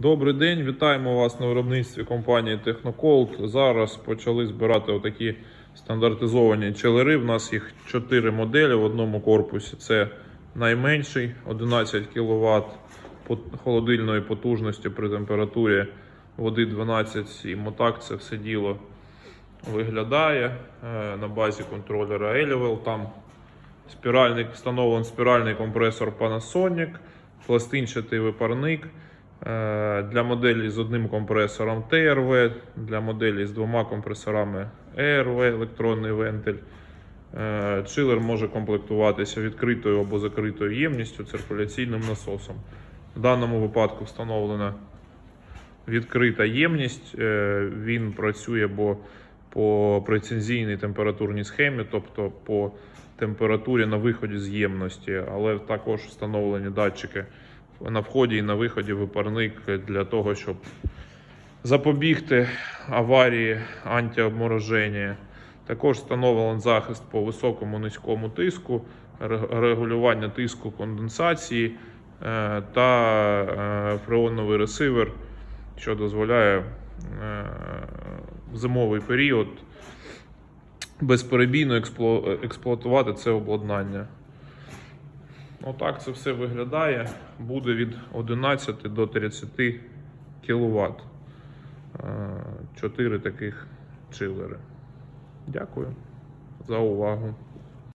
Добрий день, вітаємо вас на виробництві компанії Technocold. Зараз почали збирати отакі стандартизовані челери. У нас їх 4 моделі в одному корпусі. Це найменший 11 кВт холодильної потужності при температурі води 12,7. Отак це все діло виглядає е, на базі контролера Elivel. Там спіральний, встановлений спіральний компресор Panasonic, пластинчатий випарник. Е, Для моделі з одним компресором TRV, для моделі з двома компресорами ERV, електронний вентиль. Е, Чилер може комплектуватися відкритою або закритою ємністю, циркуляційним насосом. В даному випадку встановлена відкрита ємність. Е, Він працює бо по прецензійній температурній схемі, тобто по температурі на виході з ємності, але також встановлені датчики на вході і на виході випарник для того, щоб запобігти аварії антиобмороження. Також встановлений захист по високому низькому тиску, регулювання тиску конденсації е, та е, фреоновий ресивер, що дозволяє е, в зимовий період безперебійно експлуатувати це обладнання. Отак це все виглядає. Буде від 11 до 30 кВт. Чотири таких чилери. Дякую за увагу.